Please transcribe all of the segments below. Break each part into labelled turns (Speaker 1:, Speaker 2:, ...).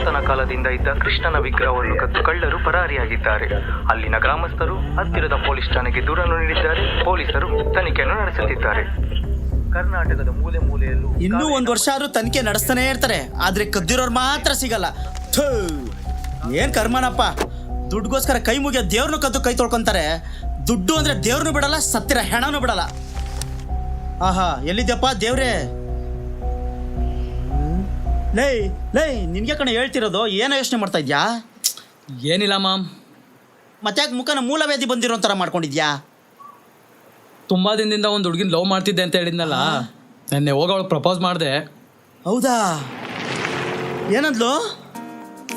Speaker 1: ಪುರಾತನ ಕಾಲದಿಂದ ಇದ್ದ ಕೃಷ್ಣನ ವಿಗ್ರಹವನ್ನು ಕದ್ದು ಕಳ್ಳರು ಪರಾರಿಯಾಗಿದ್ದಾರೆ. ಅಲ್ಲಿನ ಗ್ರಾಮಸ್ಥರು ಹತ್ತಿರದ ಪೊಲೀಸ್ ಠಾಣೆಗೆ ದೂರನ್ನು ನೀಡಿದ್ದಾರೆ. ಪೊಲೀಸರು ತನಿಖೆಯನ್ನು ನಡೆಸುತ್ತಿದ್ದಾರೆ. ಕರ್ನಾಟಕದ ಮೂಲೆ ಮೂಲೆಯಲ್ಲೂ
Speaker 2: ಇನ್ನೂ ಒಂದ್ ವರ್ಷ ಆದ್ರೂ ತನಿಖೆ ನಡೆಸ್ತಾನೆ ಇರ್ತಾರೆ. ಆದ್ರೆ ಕದ್ದಿರೋರು ಮಾತ್ರ ಸಿಗಲ್ಲ. ಥು, ಏನ್ ಕರ್ಮನಪ್ಪ? ದುಡ್ಡುಗೋಸ್ಕರ ಕೈ ಮುಗಿಯೋ ದೇವ್ರನ್ನ ಕದ್ದು ಕೈ ತೊಳ್ಕೊಂತಾರೆ. ದುಡ್ಡು ಅಂದ್ರೆ ದೇವ್ರನ್ನು ಬಿಡಲ್ಲ ಸತ್ತಿರ ಹೆಣನೂ ಬಿಡಲ್ಲ. ಆಹಾ ಎಲ್ಲಿದ್ಯಪ್ಪ ದೇವ್ರೇ? ಲೇ ಲೈ ನಿನ್ಗೆ ಕಣ ಹೇಳ್ತಿರೋದು ಏನೋ ಯೋಚನೆ ಮಾಡ್ತಾ ಇದ್ಯಾ?
Speaker 3: ಏನಿಲ್ಲ ಮಾಮ್.
Speaker 2: ಮತ್ತ್ಯಾಕೆ ಮುಖನ ಮೂಲವೇದಿ ಬಂದಿರೋ ಥರ ಮಾಡ್ಕೊಂಡಿದ್ಯಾ?
Speaker 3: ತುಂಬಾ ದಿನದಿಂದ ಒಂದು ಹುಡುಗಿನ ಲವ್ ಮಾಡ್ತಿದ್ದೆ ಅಂತ ಹೇಳಿದ್ನಲ್ಲ ನೆನ್ನೆ ಹೋಗ ಅವಳು ಪ್ರಪೋಸ್ ಮಾಡಿದೆ.
Speaker 2: ಹೌದಾ? ಏನಂದ್ಲು?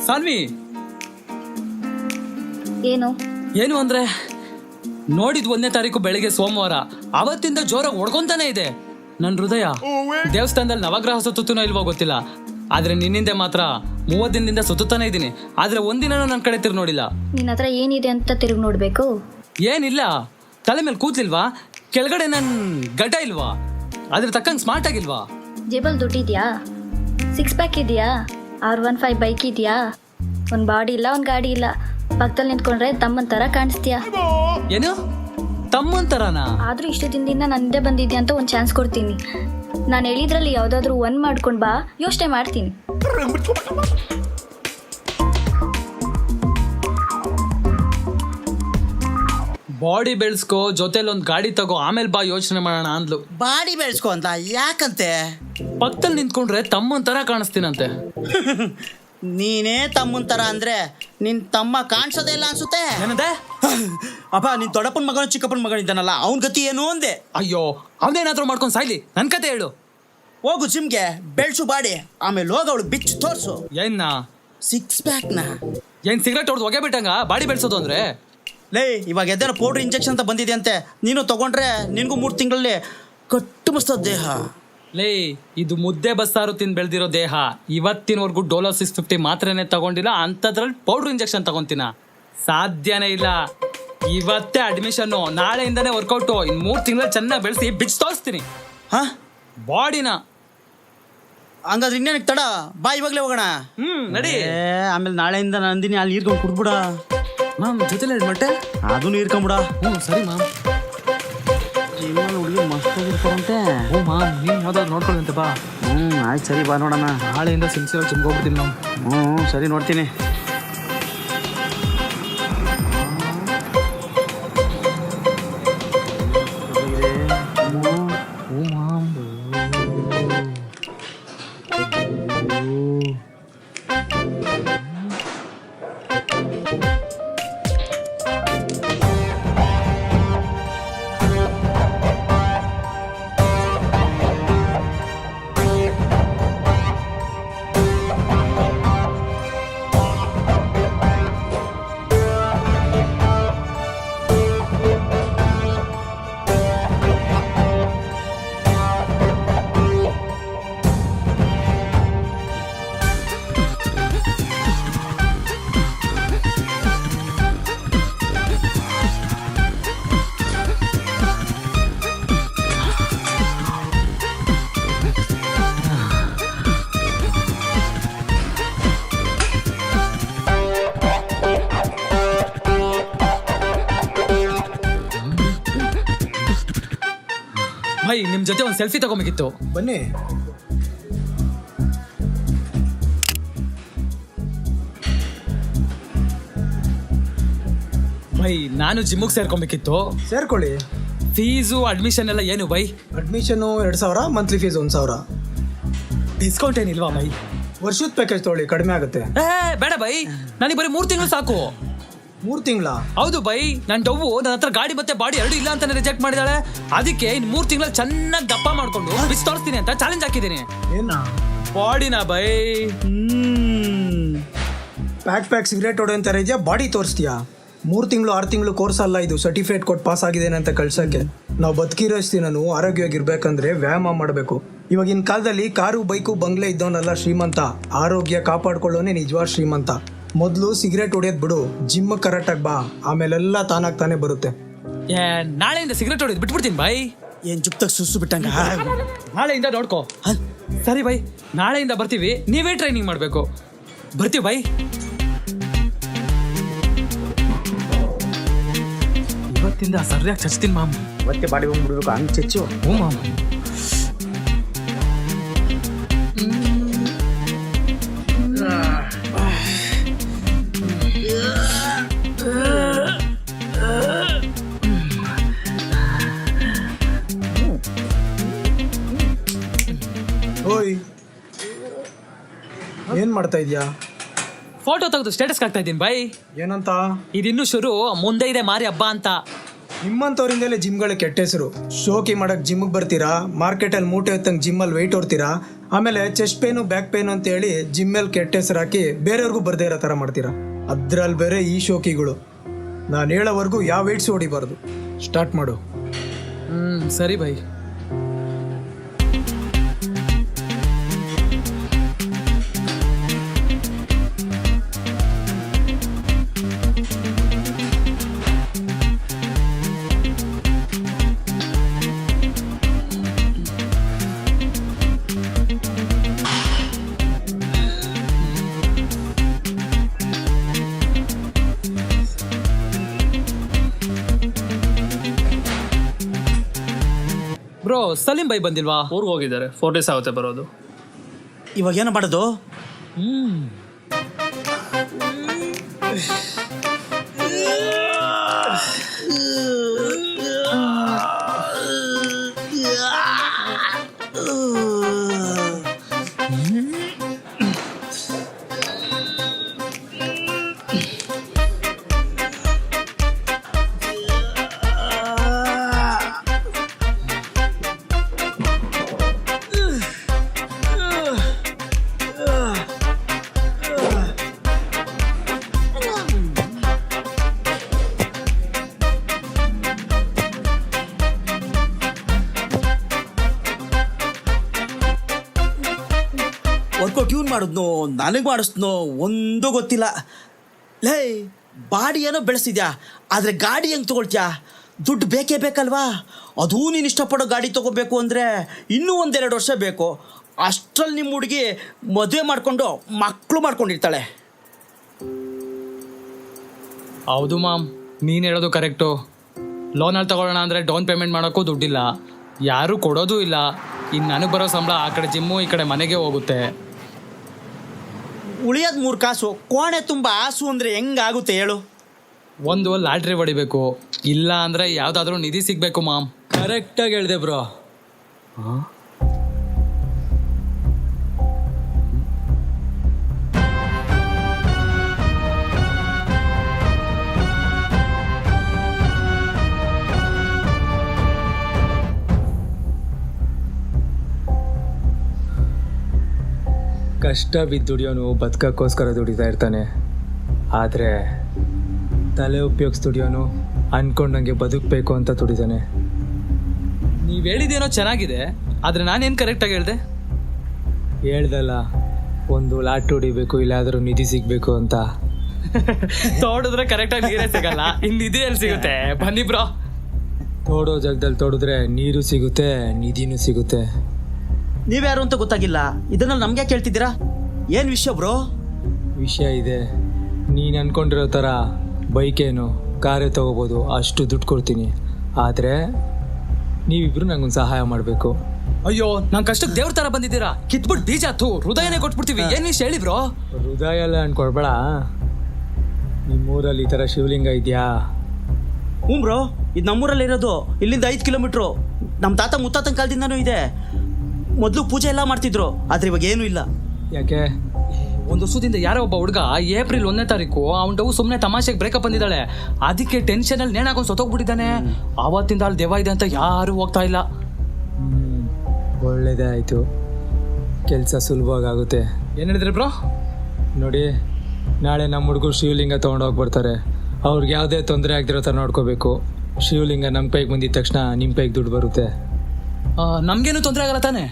Speaker 3: ಸಾನ್ವಿ!
Speaker 4: ಏನು?
Speaker 3: ಏನು ಅಂದ್ರೆ ನೋಡಿದ್ ಒಂದನೇ ತಾರೀಕು ಬೆಳಿಗ್ಗೆ ಸೋಮವಾರ ಅವತ್ತಿಂದ ಜೋರಾಗಿ ಹೊಡ್ಕೊಂತಾನೆ ಇದೆ. ನನ್ನ ಹೃದಯ ದೇವಸ್ಥಾನದಲ್ಲಿ ನವಗ್ರಹ ಸುತ್ತುತ್ತನೋ ಇಲ್ವೋ ಗೊತ್ತಿಲ್ಲ. ಆದ್ರೆ ನಿನ್ನಿಂದೆ ಮಾತ್ರ ಮೂವತ್ತು ದಿನದಿಂದ ಸುತ್ತಾನೆ ಇದ್ದೀನಿ. ಆದ್ರೆ ಒಂದಿನನೂ ನನ್ನ ಕಡೆ ತಿರುಗಿ ನೋಡಿಲ್ಲ.
Speaker 4: ನಿನ್ನ ಹತ್ರ ಏನಿದೆ ಅಂತ ತಿರುಗಿ ನೋಡ್ಬೇಕು?
Speaker 3: ಏನಿಲ್ಲ. ತಲೆ ಮೇಲೆ ಕೂತಿಲ್ವಾ ಕೆಳಗಡೆ ನನ್ ಗಡ್ಡ ಇಲ್ವಾ? ಅದ್ರ ತಕ್ಕಂಗೆ ಸ್ಮಾರ್ಟ್ ಆಗಿಲ್ವಾ?
Speaker 4: ಜೇಬಲ್ ದುಡ್ಡಿದ್ಯಾ? ಸಿಕ್ಸ್ ಪ್ಯಾಕ್ ಇದೆಯಾ? ಆರ್ ಒನ್ ಫೈವ್ ಬೈಕ್ ಇದೆಯಾ? ಒಂದು ಬಾಡಿ ಇಲ್ಲ ಒಂದು ಗಾಡಿ ಇಲ್ಲ. ಪಕ್ಕದಲ್ಲಿ ನಿಂತ್ಕೊಂಡ್ರೆ ತಮ್ಮನ್ ತರ ಕಾಣಿಸ್ತೀಯಾ?
Speaker 3: ಏನು? ತಮ್ಮಂತರನಾ?
Speaker 4: ಆದ್ರೂ ಇಷ್ಟು ದಿನದಿಂದ ನಂದೆ ಬಂದಿದ್ಯಾ ಅಂತ ಒಂದು ಚಾನ್ಸ್ ಕೊಡ್ತೀನಿ. ನಾನು ಹೇಳಿದ್ರಲ್ಲಿ ಯಾವ್ದಾದ್ರು ಒನ್ ಮಾಡ್ಕೊಂಡು ಬಾ ಯೋಚನೆ ಮಾಡ್ತೀನಿ.
Speaker 3: ಬಾಡಿ ಬೆಳೆಸ್ಕೋ ಜೊತೆಲಿ ಒಂದ್ ಗಾಡಿ ತಗೋ ಆಮೇಲೆ ಬಾ ಯೋಚನೆ ಮಾಡೋಣ ಅಂದ್ಲು.
Speaker 2: ಬಾಡಿ ಬೆಳೆಸ್ಕೊ ಅಂತ ಯಾಕಂತೆ?
Speaker 3: ಪಕ್ಕದಲ್ಲಿ ನಿಂತ್ಕೊಂಡ್ರೆ ತಮ್ಮಂತರ ತರ ಕಾಣಿಸ್ತೀನಂತೆ.
Speaker 2: ನೀನೇ ತಮ್ಮಂತರ ತರ ಅಂದ್ರೆ ನಿನ್ ತಮ್ಮ ಕಾಣಿಸೋದೇ ಇಲ್ಲ ಅನ್ಸುತ್ತೆ?
Speaker 3: ಏನಂದೆ
Speaker 2: ಅಪ್ಪ ನಿನ್ ದೊಡ್ಡಪ್ಪನ ಮಗನ ಚಿಕ್ಕಪ್ಪನ ಮಗನ ಇದ್ದಾನಲ್ಲ ಅವನ ಗತಿ ಏನು ಅಂದೆ?
Speaker 3: ಅಯ್ಯೋ ಅವನೇನಾದ್ರೂ ಮಾಡ್ಕೊಂಡು ಸಾಯ್ಲಿ ನನ್ ಕತೆ ಹೇಳು.
Speaker 2: ಹೋಗು ಜಿಮ್ಗೆ ಬೆಳ್ಸು ಬಾಡಿ ಆಮೇಲೆ ಹೋಗ ಅವಳು ಬಿಚ್ಚು ತೋರ್ಸು.
Speaker 3: ಏನ್ನ
Speaker 2: ಸಿಕ್ಸ್ ಪ್ಯಾಕ್ನ.
Speaker 3: ಏನ್ ಸಿಗರೆಟ್ ಹೊಡೆದು ಹೊಗೆ ಬಿಟ್ಟಂಗ? ಬಾಡಿ ಬೆಳ್ಸೋದು ಅಂದ್ರೆ?
Speaker 2: ಲೇ ಇವಾಗ ಎದ್ದೇನೋ ಪೌಡರ್ ಇಂಜೆಕ್ಷನ್ ಅಂತ ಬಂದಿದೆ ಅಂತೆ. ನೀನು ತಗೊಂಡ್ರೆ ನಿನಗೂ ಮೂರು ತಿಂಗಳಲ್ಲಿ ಕಟ್ಟು ಮಸ್ತದ ದೇಹ.
Speaker 3: ಲೇ ಇದು ಮುದ್ದೆ ಬಸ್ಸಾರು ತಿಂದು ಬೆಳೆದಿರೋ ದೇಹ. ಇವತ್ತಿನವರೆಗೂ ಡೋಲೋ ಸಿಕ್ಸ್ ಫಿಫ್ಟಿ ಮಾತ್ರನೇ ತಗೊಂಡಿಲ್ಲ ಅಂಥದ್ರಲ್ಲಿ ಪೌಡ್ರ್ ಇಂಜೆಕ್ಷನ್ ತಗೊಂತೀನ? ಸಾಧ್ಯನೇ ಇಲ್ಲ. ಇವತ್ತೇ ಅಡ್ಮಿಷನ್ನು ನಾಳೆಯಿಂದನೇ ವರ್ಕೌಟು ಇನ್ ಮೂರು ತಿಂಗಳಲ್ಲಿ ಚೆನ್ನಾಗಿ ಬೆಳೆಸಿ ಬಿಚ್ಚು ತೋರಿಸ್ತೀನಿ.
Speaker 2: ಹಾ?
Speaker 3: ಬಾಡಿನ
Speaker 2: ಹಂಗಾದ್ರೆ ಇನ್ನೇನಕ್ಕೆ ತಡ? ಬಾ ಇವಾಗಲೇ ಹೋಗೋಣ.
Speaker 3: ಹ್ಮ್ ನಡಿ.
Speaker 2: ಏ ಆಮೇಲೆ ನಾಳೆಯಿಂದ ನಂದಿನಿ ಅಲ್ಲಿ ನೀರ್ಕೊಂಡು ಕುಡ್ಬಿಡ
Speaker 3: ಮ್ಯಾಮ್ ಜೊತೆಲಿ ಮಟ್ಟೆ?
Speaker 2: ಅದು ನೀರ್ಕೊಂಬಿಡ
Speaker 3: ಹ್ಞೂ ಸರಿ ಮ್ಯಾಮ್
Speaker 2: ಹುಡುಗಿ ಮಸ್ತ್ ಆಗಿರ್ತಾರಂತೆ
Speaker 3: ಹ್ಞೂ ಮ್ಯಾಮ್ ನೀನು ಯಾವ್ದಾದ್ರು ನೋಡ್ಕೊಳ್ಳಂತೆ ಬಾ.
Speaker 2: ಹ್ಞೂ ಆಯ್ತು ಸರಿ ಬಾ ನೋಡೋಣ.
Speaker 3: ನಾಳೆಯಿಂದ ಸಿನ್ಸಿಯರ್ ಜಿಮ್ಗೆ ಹೋಗ್ಬಿಡ್ತೀನಿ
Speaker 2: ಹ್ಞೂ, ಸರಿ ನೋಡ್ತೀನಿ.
Speaker 3: ನಿಮ್ಮ ಜೊತೆ ಒಂದು ಸೆಲ್ಫಿ ತಗೋಬೇಕಿತ್ತು.
Speaker 5: ಬನ್ನಿ.
Speaker 3: ಬೈ ನಾನು ಜಿಮ್ಮಿಗೆ ಸೇರ್ಕೊಬೇಕಿತ್ತು.
Speaker 5: ಸೇರ್ಕೊಳ್ಳಿ.
Speaker 3: ಫೀಸು ಅಡ್ಮಿಷನ್ ಎಲ್ಲ ಏನು ಬೈ?
Speaker 5: ಅಡ್ಮಿಷನು ಎರಡು ಸಾವಿರ ಮಂತ್ಲಿ ಫೀಸ್ ಒಂದು ಸಾವಿರ.
Speaker 3: ಡಿಸ್ಕೌಂಟ್ ಏನಿಲ್ವಾ ಬೈ?
Speaker 5: ವರ್ಷದ ಪ್ಯಾಕೇಜ್ ತೊಗೊಳ್ಳಿ ಕಡಿಮೆ ಆಗುತ್ತೆ.
Speaker 3: ಏ ಬೇಡ ಬೈ. ನನಗೆ ಬರೀ ಮೂರು ತಿಂಗಳು ಸಾಕು.
Speaker 5: ಮೂರು ತಿಂಗಳ?
Speaker 3: ಹೌದು ಬೈ ನನ್ನ ಡವ್ವು ನನ್ನ ಹತ್ರ ಗಾಡಿ ಮತ್ತೆ ಬಾಡಿ ಎರಡು ಇಲ್ಲ ಅಂತಾನೆ ರಿಜೆಕ್ಟ್ ಮಾಡಿದಾಳೆ. ಅದಕ್ಕೆ ಇನ್ ಮೂರು ತಿಂಗಳ ಚೆನ್ನಾಗಿ ದಪ್ಪ ಮಾಡ್ಕೊಂಡು ಬಿಸಿ ತೋರಿಸ್ತೀನಿ ಅಂತ ಚಾಲೆಂಜ್ ಹಾಕಿದ್ದೀನಿ.
Speaker 5: ಏನ?
Speaker 3: ಬಾಡಿನ ಬೈ?
Speaker 2: ಹ್ಮ್.
Speaker 5: ಪ್ಯಾಕ್ ಪ್ಯಾಕ್ ಸಿಗರೇಟ್ ಅಂತ ಇದೆಯಾ ಬಾಡಿ ತೋರಿಸ್ತೀಯಾ? ಮೂರು ತಿಂಗಳು ಆರು ತಿಂಗಳು ಕೋರ್ಸ್ ಅಲ್ಲ ಇದು. ಸರ್ಟಿಫಿಕೇಟ್ ಕೊಟ್ಟು ಪಾಸ್ ಆಗಿದ್ದೇನೆ ಅಂತ ಕಳ್ಸಕ್ಕೆ. ನಾವು ಬದುಕಿರೋಷ್ಟು ನಾನು ಆರೋಗ್ಯವಾಗಿರ್ಬೇಕಂದ್ರೆ ವ್ಯಾಯಾಮ ಮಾಡಬೇಕು. ಇವಾಗಿನ ಕಾಲದಲ್ಲಿ ಕಾರು ಬೈಕು ಬಂಗ್ಲೆ ಇದ್ದವನಲ್ಲ ಶ್ರೀಮಂತ. ಆರೋಗ್ಯ ಕಾಪಾಡ್ಕೊಳ್ಳೋನೆ ನಿಜವಾದ ಶ್ರೀಮಂತ. ಮೊದಲು ಸಿಗರೇಟ್ ಹೊಡೆಯೋದು ಬಿಡು ಜಿಮ್ ಕರೆಕ್ಟಾಗಿ ಬಾ ಆಮೇಲೆಲ್ಲ ತಾನಾಗ್ ತಾನೇ ಬರುತ್ತೆ.
Speaker 3: ಏ ನಾಳೆಯಿಂದ ಸಿಗರೆಟ್ ಹೊಡೆದು ಬಿಟ್ಬಿಡ್ತೀನಿ ಬಾಯ್.
Speaker 2: ಏನ್ ಜುಪ್ತಾಗ ಸುಸ್ಸು ಬಿಟ್ಟಂಗ?
Speaker 3: ನಾಳೆಯಿಂದ ನೋಡ್ಕೋ.
Speaker 2: ಹ?
Speaker 3: ಸರಿ ಬೈ ನಾಳೆಯಿಂದ ಬರ್ತೀವಿ ನೀವೇ ಟ್ರೈನಿಂಗ್ ಮಾಡಬೇಕು. ಬರ್ತೀವಿ ಬೈ ಇವತ್ತಿಂದ ಸರಿಯಾಗಿ ಚಚ್ತೀನಿ ಮಾಮ್.
Speaker 2: ಮತ್ತೆ ಬಾಡಿ ಬಂದ್ಬಿಡ್ಬೇಕು ಹಂಗೆ ಚೆಚ್ಚು.
Speaker 3: ಹ್ಞೂ ಮಾಮ್.
Speaker 5: ಮಾಡ್ತಾ ಇದೀಯಾ?
Speaker 3: ಫೋಟೋ ತೆಗೆದು ಸ್ಟೇಟಸ್ ಹಾಕ್ತಾ ಇದ್ದೀನಿ ಬೈ
Speaker 5: ಏನಂತ?
Speaker 3: ಇದಿನ್ನೂ ಶುರು ಮುಂದೆ ಇದೆ ಮಾರಿ ಹಬ್ಬ ಅಂತ.
Speaker 5: ನಿಮ್ಮಂಥವ್ರಿಂದಲೇ ಜಿಮ್ಗಳು ಕೆಟ್ಟ ಹೆಸರು. ಶೋಕಿ ಮಾಡಕ್ ಜಿಮ್ಗೆ ಬರ್ತೀರಾ? ಮಾರ್ಕೆಟಲ್ಲಿ ಮೂಟೆ ಹೊತ್ತಂಗೆ ಜಿಮ್ಮಲ್ಲಿ ವೆಯ್ಟ್ ಹೊರ್ತೀರಾ ಆಮೇಲೆ ಚೆಸ್ಟ್ ಪೇನು ಬ್ಯಾಕ್ ಪೇನು ಅಂತ ಹೇಳಿ ಜಿಮ್ಮಲ್ಲಿ ಕೆಟ್ಟ ಹೆಸರು ಹಾಕಿ ಬೇರೆಯವ್ರಿಗೂ ಬರ್ದೇ ಇರೋ ಥರ ಮಾಡ್ತೀರಾ? ಅದ್ರಲ್ಲಿ ಬೇರೆ ಈ ಶೋಕಿಗಳು. ನಾನು ಹೇಳೋವರೆಗೂ ಯಾವ ವೆಯ್ಟ್ಸ್ ಹೊಡಿಬಾರ್ದು. ಸ್ಟಾರ್ಟ್ ಮಾಡು.
Speaker 3: ಹ್ಞೂ ಸರಿ ಬೈ ಸಲೀಂ ಬೈ ಬಂದಿಲ್ವಾ?
Speaker 6: ಊರಿಗೆ ಹೋಗಿದ್ದಾರೆ. ಫೋರ್ ಡೇಸ್ ಆಗುತ್ತೆ ಬರೋದು.
Speaker 2: ಇವಾಗ ಏನು ಮಾಡೋದು? ಟ್ಯೂನ್ ಮಾಡಿದ್ನೋ, ನನಗೆ ಮಾಡಿಸ್ನೋ ಒಂದೂ ಗೊತ್ತಿಲ್ಲ. ಲೇ, ಬಾಡಿ ಏನೋ ಬೆಳೆಸಿದ್ಯಾ? ಆದರೆ ಗಾಡಿ ಹೆಂಗೆ ತೊಗೊಳ್ತೀಯಾ? ದುಡ್ಡು ಬೇಕೇ ಬೇಕಲ್ವಾ? ಅದೂ ನೀನು ಇಷ್ಟಪಡೋ ಗಾಡಿ ತೊಗೋಬೇಕು ಅಂದರೆ ಇನ್ನೂ ಒಂದೆರಡು ವರ್ಷ ಬೇಕು. ಅಷ್ಟರಲ್ಲಿ ನಿಮ್ಮ ಹುಡುಗಿ ಮದುವೆ ಮಾಡಿಕೊಂಡು ಮಕ್ಕಳು ಮಾಡ್ಕೊಂಡಿರ್ತಾಳೆ.
Speaker 3: ಹೌದು ಮಾಮ್, ನೀನು ಹೇಳೋದು ಕರೆಕ್ಟು. ಲೋನಲ್ಲಿ ತಗೊಳ್ಳೋಣ ಅಂದರೆ ಡೌನ್ ಪೇಮೆಂಟ್ ಮಾಡೋಕ್ಕೂ ದುಡ್ಡಿಲ್ಲ. ಯಾರೂ ಕೊಡೋದು ಇಲ್ಲ. ಇನ್ನು ನನಗೆ ಬರೋ ಸಂಬಳ ಆ ಕಡೆ ಜಿಮ್ಮು, ಈ ಕಡೆ ಮನೆಗೆ ಹೋಗುತ್ತೆ.
Speaker 2: ಉಳಿಯೋದು ಮೂರು ಕಾಸು ಕೋಣೆ ತುಂಬ ಆಸು ಅಂದರೆ ಹೆಂಗಾಗುತ್ತೆ ಹೇಳು?
Speaker 3: ಒಂದು ಲಾಟ್ರಿ ಹೊಡಿಬೇಕು ಇಲ್ಲ ಅಂದರೆ ಯಾವುದಾದ್ರೂ ನಿಧಿ ಸಿಗಬೇಕು ಮಾಮ್. ಕರೆಕ್ಟಾಗಿ ಹೇಳಿದೆ ಬ್ರೋ.
Speaker 7: ಕಷ್ಟ ಬಿದ್ದು ದುಡಿಯೋನು ಬದುಕಕ್ಕೋಸ್ಕರ ದುಡಿತಾ ಇರ್ತಾನೆ. ಆದರೆ ತಲೆ ಉಪಯೋಗಿಸಿ ದುಡಿಯೋನು ಅನ್ಕೊಂಡಂಗೆ ಬದುಕಬೇಕು ಅಂತ ದುಡಿತಾನೆ.
Speaker 3: ನೀವು ಹೇಳಿದೇನೋ ಚೆನ್ನಾಗಿದೆ ಆದರೆ ನಾನೇನು ಕರೆಕ್ಟಾಗಿ ಹೇಳಿದೆ?
Speaker 7: ಹೇಳ್ದಲ್ಲ ಒಂದು ಲಾಟ್ ಹೊಡಿಬೇಕು ಇಲ್ಲಾದರೂ ನಿಧಿ ಸಿಗಬೇಕು ಅಂತ.
Speaker 3: ತೋಡಿದ್ರೆ ಕರೆಕ್ಟಾಗಿ ನೀರೇ ಸಿಗಲ್ಲ ಇನ್ನು ನಿಧಿ ಎಲ್ಲಿ ಸಿಗುತ್ತೆ? ಬನ್ನಿ ಬ್ರೋ.
Speaker 7: ತೋಡೋ ಜಾಗದಲ್ಲಿ ತೋಡಿದ್ರೆ ನೀರು ಸಿಗುತ್ತೆ ನಿಧಿನೂ ಸಿಗುತ್ತೆ.
Speaker 2: ನೀವ್ಯಾರು ಅಂತ ಗೊತ್ತಾಗಿಲ್ಲ. ಇದನ್ನ ನಮ್ಗೆ ಕೇಳ್ತಿದ್ದೀರಾ ಏನು ವಿಷಯ ಬ್ರೋ?
Speaker 7: ವಿಷಯ ಇದೆ. ನೀನು ಅನ್ಕೊಂಡಿರೋ ಥರ ಏನು ಕಾರೇ ತಗೋಬಹುದು ಅಷ್ಟು ದುಡ್ಡು ಕೊಡ್ತೀನಿ. ಆದರೆ ನೀವಿಬ್ರು ನಂಗೊಂದು ಸಹಾಯ ಮಾಡಬೇಕು.
Speaker 3: ಅಯ್ಯೋ ನಂಗೆ ಕಷ್ಟಕ್ಕೆ ದೇವ್ರ ತರ ಬಂದಿದ್ದೀರಾ? ಕಿತ್ಬಿಟ್ಟು ಬೀಜ ಹತ್ತು ಹೃದಯನೇ ಕೊಟ್ಬಿಡ್ತೀವಿ. ಏನ್ ವಿಷಯ ಹೇಳಿ ಬ್ರೋ?
Speaker 7: ಹೃದಯ ಎಲ್ಲ ಅನ್ಕೊಡ್ಬೇಡ ನಿಮ್ಮೂರಲ್ಲಿ ಈ ಥರ ಶಿವಲಿಂಗ ಇದೆಯಾ?
Speaker 2: ಹ್ಞೂ ಬ್ರೋ ಇದು ನಮ್ಮೂರಲ್ಲಿ ಇರೋದು ಇಲ್ಲಿಂದ ಐದು ಕಿಲೋಮೀಟ್ರು. ನಮ್ಮ ತಾತ ಮುತ್ತಾತನ ಕಾಲದಿಂದನೂ ಇದೆ. ಮೊದಲು ಪೂಜೆ ಎಲ್ಲ ಮಾಡ್ತಿದ್ರು ಆದ್ರೆ ಇವಾಗ ಏನೂ ಇಲ್ಲ.
Speaker 7: ಯಾಕೆ?
Speaker 3: ಒಂದು ವರ್ಷದಿಂದ ಯಾರೋ ಒಬ್ಬ ಹುಡುಗ ಏಪ್ರಿಲ್ ಒಂದನೇ ತಾರೀಕು ಅವನ ಡವ್ ಸುಮ್ಮನೆ ತಮಾಷೆಗೆ ಬ್ರೇಕಪ್ ಬಂದಿದ್ದಾಳೆ. ಅದಕ್ಕೆ ಟೆನ್ಷನ್ ಅಲ್ಲಿ ನೇಣಾಕೊಂಡು ಸತ್ತೋಗ್ಬಿಟ್ಟಿದ್ದಾನೆ ಆವತ್ತಿಂದ ಅಲ್ಲಿ ದೆವ್ವ ಇದೆ ಅಂತ ಯಾರು ಹೋಗ್ತಾ ಇಲ್ಲ.
Speaker 7: ಹ್ಮ್, ಒಳ್ಳೇದೇ ಆಯಿತು. ಕೆಲಸ ಸುಲಭವಾಗಿ ಆಗುತ್ತೆ
Speaker 3: ಏನು ಹೇಳಿದ್ರಿ ಬ್ರೋ?
Speaker 7: ನೋಡಿ ನಾಳೆ ನಮ್ಮ ಹುಡುಗರು ಶಿವಲಿಂಗ ತೊಗೊಂಡೋಗಿ ಬರ್ತಾರೆ. ಅವ್ರಿಗೆ ಯಾವುದೇ ತೊಂದರೆ ಆಗದಿರೋ ಥರ ನೋಡ್ಕೋಬೇಕು. ಶಿವಲಿಂಗ ನಮ್ಮ ಕೈಗೆ ಬಂದಿದ ತಕ್ಷಣ ನಿಮ್ಮ ಕೈಗೆ ದುಡ್ಡು ಬರುತ್ತೆ.
Speaker 3: ನಮ್ಗೇನು ತೊಂದರೆ ಆಗಲ್ಲ ತಾನೆ?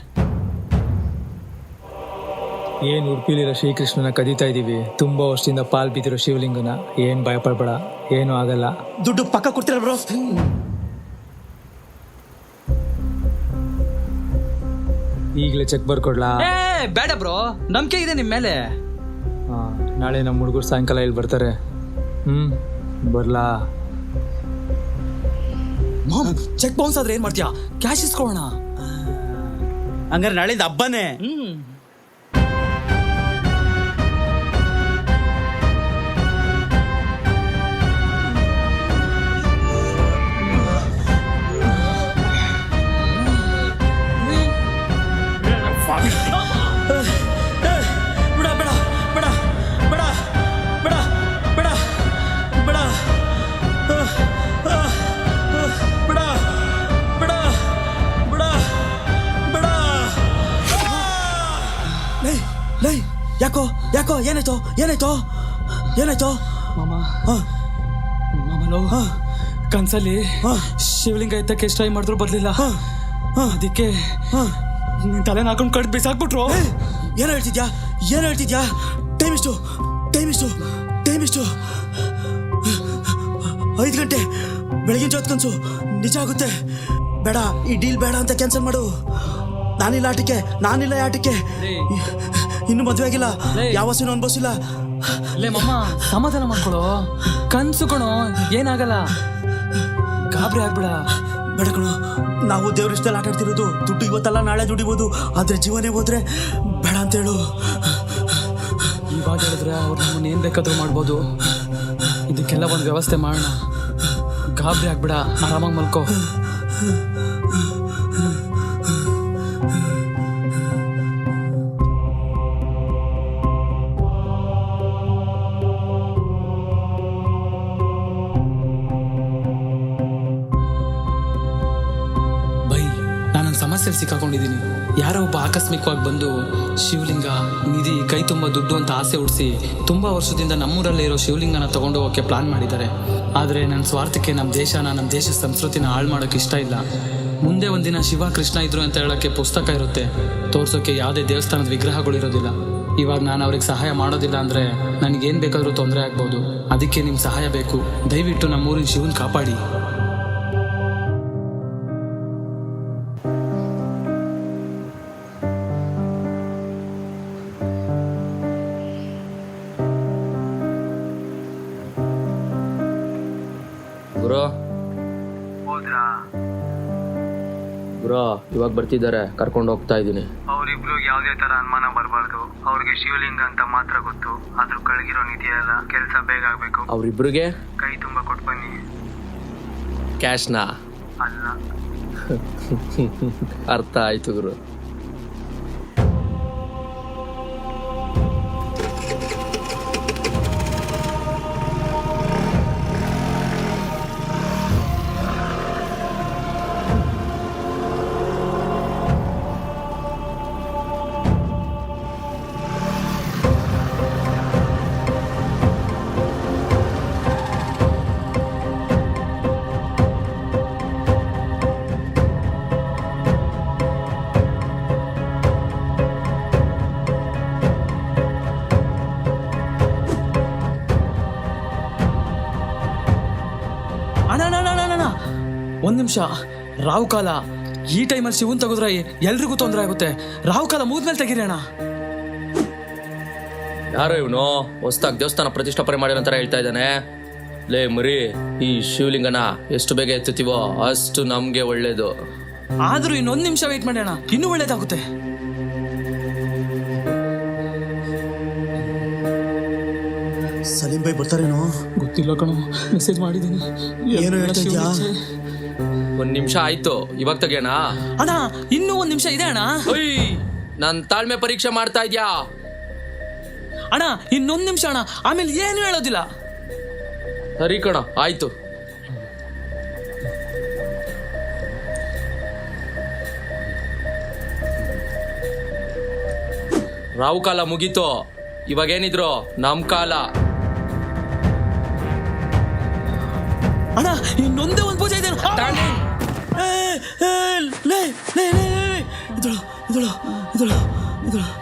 Speaker 7: ಏನು ಉಡುಪಿಲಿರೋ ಶ್ರೀಕೃಷ್ಣನ ಕದೀತಾ ಇದ್ದೀವಿ ತುಂಬಾ ವರ್ಷದಿಂದ ಪಾಲ್ ಬಿದ್ದಿರೋ ಶಿವಲಿಂಗನ ಏನು ಭಯಪಡಬೇಡ ಏನೂ ಆಗಲ್ಲ.
Speaker 2: ದುಡ್ಡು ಪಕ್ಕ ಕೊಡ್ತೀರ ಬ್ರೋ?
Speaker 7: ಈಗಲೇ ಚೆಕ್ ಬರ್ಕೊಡ್ಲಾ?
Speaker 3: ಏ ಬೇಡ ಬ್ರೋ. ನಂಬಿಕೆ ಇದೆ ನಿಮ್ ಮೇಲೆ.
Speaker 7: ಹಾಂ ನಾಳೆ ನಮ್ಮ ಹುಡುಗರು ಸಾಯಂಕಾಲ ಇಲ್ಲಿ ಬರ್ತಾರೆ. ಹ್ಮ್ ಬರ್ಲಾ?
Speaker 3: ಚೆಕ್ ಬೌನ್ಸ್ ಆದ್ರೆ ಏನ್ ಮಾಡ್ತೀಯಾ? ಕ್ಯಾಶ್ ಇಸ್ಕೊಳ್ಳೋಣ
Speaker 2: ಹಂಗಾರೆ ನಾಳಿಂದ ಹಬ್ಬನೇ.
Speaker 3: ಹ್ಮ್.
Speaker 2: ಲೈ ಲೈ ಯಾಕೋ ಯಾಕೋ ಏನಾಯ್ತು ಏನಾಯ್ತು ಏನಾಯ್ತು?
Speaker 3: ಮಾಮ
Speaker 2: ಹಾ.
Speaker 3: ಕನ್ಸಲ್ಲಿ
Speaker 2: ಹಾ.
Speaker 3: ಶಿವಲಿಂಗ ಎತ್ತಕ್ಕೆ ಎಷ್ಟು ಟ್ರೈ ಮಾಡಿದ್ರು ಬರಲಿಲ್ಲ.
Speaker 2: ಹಾ. ಹಾ.
Speaker 3: ಅದಕ್ಕೆ
Speaker 2: ನಿನ್ನ
Speaker 3: ನಿನ್ ತಲೆನ ಹಾಕೊಂಡು ಕಡ್ದು ಬಿಸಾಕ್ಬಿಟ್ರು.
Speaker 2: ಏನು ಹೇಳ್ತಿದ್ಯಾ ಏನು ಹೇಳ್ತಿದ್ಯಾ? ಟೈಮ್ ಇಷ್ಟು ಟೈಮ್ ಇಷ್ಟು ಟೈಮ್ ಇಷ್ಟು. ಐದು ಗಂಟೆ ಬೆಳಗಿನ ಜೊತೆ ಕನ್ಸು. ನಿಜ ಆಗುತ್ತೆ. ಬೇಡ ಈ ಡೀಲ್ ಬೇಡ ಅಂತ ಕ್ಯಾನ್ಸಲ್ ಮಾಡು. ನಾನಿಲ್ಲ ಆಟಿಕೆ ನಾನಿಲ್ಲ
Speaker 3: ಆಟಿಕೆ.
Speaker 2: ಇನ್ನು ಮದುವೆ ಆಗಿಲ್ಲ. ಯಾವ ಸೀನು ಅನ್ಭವಿಸಿಲ್ಲ.
Speaker 3: ಲೇ ಮಮ್ಮ ಸಮಾಧಾನ ಮಾಡ್ಕೊಳು. ಕನ್ಸು ಕಣೋ ಏನಾಗಲ್ಲ. ಗಾಬರಿ ಆಗ್ಬಿಡ.
Speaker 2: ಬೇಡ ಕಣೋ ನಾವು ದೇವ್ರ ಇಷ್ಟ ಆಟ ಆಡ್ತಿರೋದು. ದುಡ್ಡು ಇವತ್ತಲ್ಲ ನಾಳೆ ದುಡಿಬೋದು. ಆದ್ರೆ ಜೀವನೇ ಹೋದ್ರೆ ಬೇಡ ಅಂತ ಹೇಳು.
Speaker 3: ಇವಾಗ ಹೇಳಿದ್ರೆ ಅವ್ರು ನಮ್ಮನ್ನ ಏನ್ ಬೇಕಾದ್ರೂ ಮಾಡ್ಬೋದು. ಇದಕ್ಕೆಲ್ಲ ಒಂದು ವ್ಯವಸ್ಥೆ ಮಾಡೋಣ. ಗಾಬರಿ ಆಗ್ಬಿಡ. ಆರಾಮಾಗಿ ಮಲ್ಕೋ. ಸಿಕ್ಕಾಕೊಂಡಿದ್ದೀನಿ. ಯಾರೋ ಒಬ್ಬ ಆಕಸ್ಮಿಕವಾಗಿ ಬಂದು ಶಿವಲಿಂಗ, ನಿಧಿ, ಕೈ ತುಂಬ ದುಡ್ಡು ಅಂತ ಆಸೆ ಹುಡ್ಸಿ ತುಂಬ ವರ್ಷದಿಂದ ನಮ್ಮೂರಲ್ಲೇ ಇರೋ ಶಿವಲಿಂಗನ ತಗೊಂಡು ಹೋಗೋಕ್ಕೆ ಪ್ಲಾನ್ ಮಾಡಿದ್ದಾರೆ. ಆದರೆ ನನ್ನ ಸ್ವಾರ್ಥಕ್ಕೆ ನಮ್ಮ ದೇಶನ ನಮ್ಮ ದೇಶದ ಸಂಸ್ಕೃತಿನ ಹಾಳು ಮಾಡೋಕೆ ಇಷ್ಟ ಇಲ್ಲ. ಮುಂದೆ ಒಂದಿನ ಶಿವ, ಕೃಷ್ಣ ಇದ್ರು ಅಂತ ಹೇಳೋಕ್ಕೆ ಪುಸ್ತಕ ಇರುತ್ತೆ. ತೋರಿಸೋಕೆ ಯಾವುದೇ ದೇವಸ್ಥಾನದ ವಿಗ್ರಹಗಳು ಇರೋದಿಲ್ಲ. ಇವಾಗ ನಾನು ಅವ್ರಿಗೆ ಸಹಾಯ ಮಾಡೋದಿಲ್ಲ ಅಂದರೆ ನನಗೇನು ಬೇಕಾದರೂ ತೊಂದರೆ ಆಗ್ಬೋದು. ಅದಕ್ಕೆ ನಿಮ್ಮ ಸಹಾಯ ಬೇಕು. ದಯವಿಟ್ಟು ನಮ್ಮೂರಿನ ಶಿವನ ಕಾಪಾಡಿ.
Speaker 8: ಗುರು ಬ್ರೋ ಇವಾಗ ಬರ್ತಿದ್ದಾರೆ ಕರ್ಕೊಂಡು ಹೋಗ್ತಾ ಇದ್ದೀನಿ.
Speaker 1: ಅವರಿಬ್ರು ಯಾವುದೇ ತರ ಅನುಮಾನ ಬರಬಾರ್ದು. ಅವ್ರಿಗೆ ಶಿವಲಿಂಗ ಅಂತ ಮಾತ್ರ ಗೊತ್ತು. ಅದ್ರ ಕಳಗಿರೋ ನಿಧಿ ಎಲ್ಲ ಕೆಲಸ ಬೇಗ ಆಗ್ಬೇಕು.
Speaker 8: ಅವ್ರಿಬ್ರಿಗೆ?
Speaker 1: ಕೈ ತುಂಬಾ ಕೊಟ್ಟು ಬನ್ನಿ.
Speaker 8: ಕ್ಯಾಶ್ನಾ?
Speaker 1: ಅಲ್ಲ.
Speaker 8: ಅರ್ಥ ಆಯ್ತು ಗುರು.
Speaker 3: ನಿಮಿಷ. ರಾವು ಕಾಲ ಈ ಟೈಮಲ್ಲಿ ಶಿವನ್ ತೆಗೆದ್ರೆ ಎಲ್ರಿಗೂ ತೊಂದರೆ ಆಗುತ್ತೆ. ರಾವು ಕಾಲ ಮುಗಿದ್ಮೇಲೆ ತೆಗೀರಿ ಅಣ್ಣ.
Speaker 8: ಯಾರೋ ಇವನು? ಹೊಸ್ದಾಗಿ ದೇವಸ್ಥಾನ ಪ್ರತಿಷ್ಠಾಪನೆ ಮಾಡಿರೋ ಅಂತ ಹೇಳ್ತಾ ಇದ್ದಾನೆ. ಲೇ ಮರಿ ಈ ಶಿವಲಿಂಗನ ಎಷ್ಟು ಬೇಗ ಎತ್ತುತ್ತೀವೋ ಅಷ್ಟು ನಮ್ಗೆ ಒಳ್ಳೇದು.
Speaker 3: ಆದ್ರೂ ಇನ್ನೊಂದು ನಿಮಿಷ ವೇಟ್ ಮಾಡಿ ಅಣ್ಣ. ಇನ್ನೂ ಒಳ್ಳೇದಾಗುತ್ತೆ.
Speaker 2: ಸಲೀಂ ಬೈ ಬರ್ತಾರೇನೋ?
Speaker 3: ಗೊತ್ತಿಲ್ಲ ಕಣೋ. ಮೆಸೇಜ್ ಮಾಡಿದ್ದೀನಿ
Speaker 2: ಏನು ಹೇಳ್ತಾ ಇದ್ಯಾ?
Speaker 8: ಒಂದ್ ನಿಮಿಷ ಆಯ್ತು. ಇವಾಗ ತೆಗಿಯೋಣ?
Speaker 3: ಅಣ್ಣ ಇನ್ನೂ ಒಂದ್ ನಿಮಿಷ ಇದೆ ಅಣ್ಣ.
Speaker 8: ಒಯ್ ನನ್ ತಾಳ್ಮೆ ಪರೀಕ್ಷೆ ಮಾಡ್ತಾ ಇದ್ಯಾ?
Speaker 3: ಅಣ್ಣ ಇನ್ನೊಂದ್ ನಿಮಿಷ ಅಣ್ಣ. ಆಮೇಲೆ ಏನು ಹೇಳೋದಿಲ್ಲ?
Speaker 8: ಸರಿ ಕಣ ಆಯ್ತು. ರಾವು ಕಾಲ ಮುಗೀತು. ಇವಾಗೇನಿದ್ರು? ನಮ್ ಕಾಲ.
Speaker 3: ಅಣ್ಣ ಇನ್ನೊಂದೇ ಒಂದು ಪೂಜೆ ಇದೆ ಅಣ್ಣ.
Speaker 2: 얘들아 얘들아 얘들아 얘들아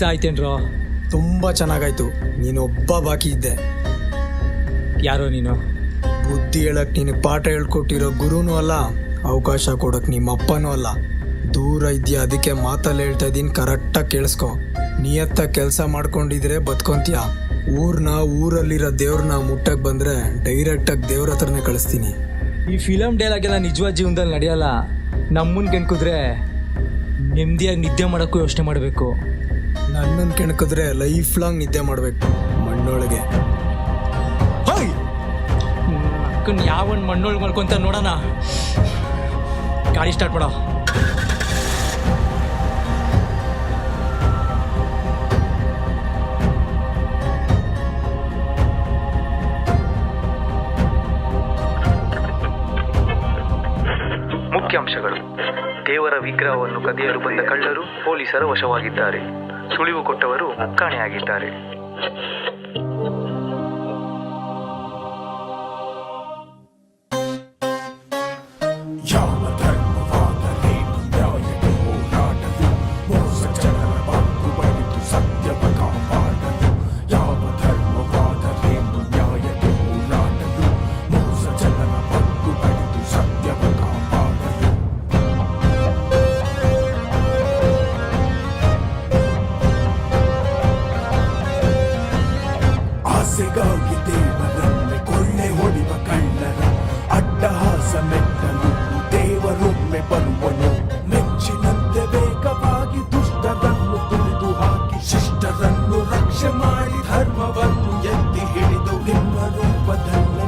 Speaker 7: ಕೆಲಸ ಆಯ್ತೇನ್ರೋ
Speaker 5: ತುಂಬ ಚೆನ್ನಾಗಾಯ್ತು. ನೀನೊಬ್ಬ ಬಾಕಿ ಇದ್ದೆ.
Speaker 7: ಯಾರೋ ನೀನು?
Speaker 5: ಬುದ್ಧಿ ಹೇಳಕ್ ನೀನು ಪಾಠ ಹೇಳ್ಕೊಟ್ಟಿರೋ ಗುರುನೂ ಅಲ್ಲ ಅವಕಾಶ ಕೊಡಕ್ ನಿಮ್ಮ ಅಪ್ಪನೂ ಅಲ್ಲ. ದೂರ ಇದೆಯಾ ಅದಕ್ಕೆ ಮಾತಲ್ಲಿ ಹೇಳ್ತಾ ಇದ್ದೀನಿ ಕರೆಕ್ಟಾಗಿ ಕೇಳಿಸ್ಕೊ. ನಿಯತ್ತ ಕೆಲಸ ಮಾಡ್ಕೊಂಡಿದ್ರೆ ಬದ್ಕೊಂತೀಯ? ಊರ್ನ ಊರಲ್ಲಿರೋ ದೇವ್ರನ್ನ ಮುಟ್ಟಕ್ ಬಂದ್ರೆ ಡೈರೆಕ್ಟಾಗಿ ದೇವ್ರ ಹತ್ರನೇ ಕಳಿಸ್ತೀನಿ.
Speaker 7: ಈ ಫಿಲಮ್ ಡೈಲಾಗ್ ಎಲ್ಲ ನಿಜವಾದ ಜೀವನದಲ್ಲಿ ನಡೆಯಲ್ಲ. ನಮ್ಮನ್ ಕೆಣ್ಕುದ್ರೆ ನೆಮ್ಮದಿಯಾಗಿ ನಿದ್ದೆ ಮಾಡೋಕ್ಕೂ ಯೋಚನೆ ಮಾಡಬೇಕು.
Speaker 5: ನನ್ನನ್ನು ಕೆಣಕಿದ್ರೆ ಲೈಫ್ ಲಾಂಗ್ ನಿದ್ದೆ ಮಾಡಬೇಕು, ಮಣ್ಣೊಳಗೆ.
Speaker 7: ಅಕ್ಕನ್ ಯಾವನ್ ಮಣ್ಣೊಳಗೆ ಮಾಡ್ಕೊಂತ ನೋಡೋಣ. ಗಾಡಿ ಸ್ಟಾರ್ಟ್ ಮಾಡೋ.
Speaker 1: ಮುಖ್ಯಾಂಶಗಳು, ದೇವರ ವಿಗ್ರಹವನ್ನು ಕದಿಯಲು ಬಂದ ಕಳ್ಳರು ಪೊಲೀಸರ ವಶವಾಗಿದ್ದಾರೆ. ಸುಳಿವು ಕೊಟ್ಟವರು ಕಾಣೆಯಾಗಿದ್ದಾರೆ What. then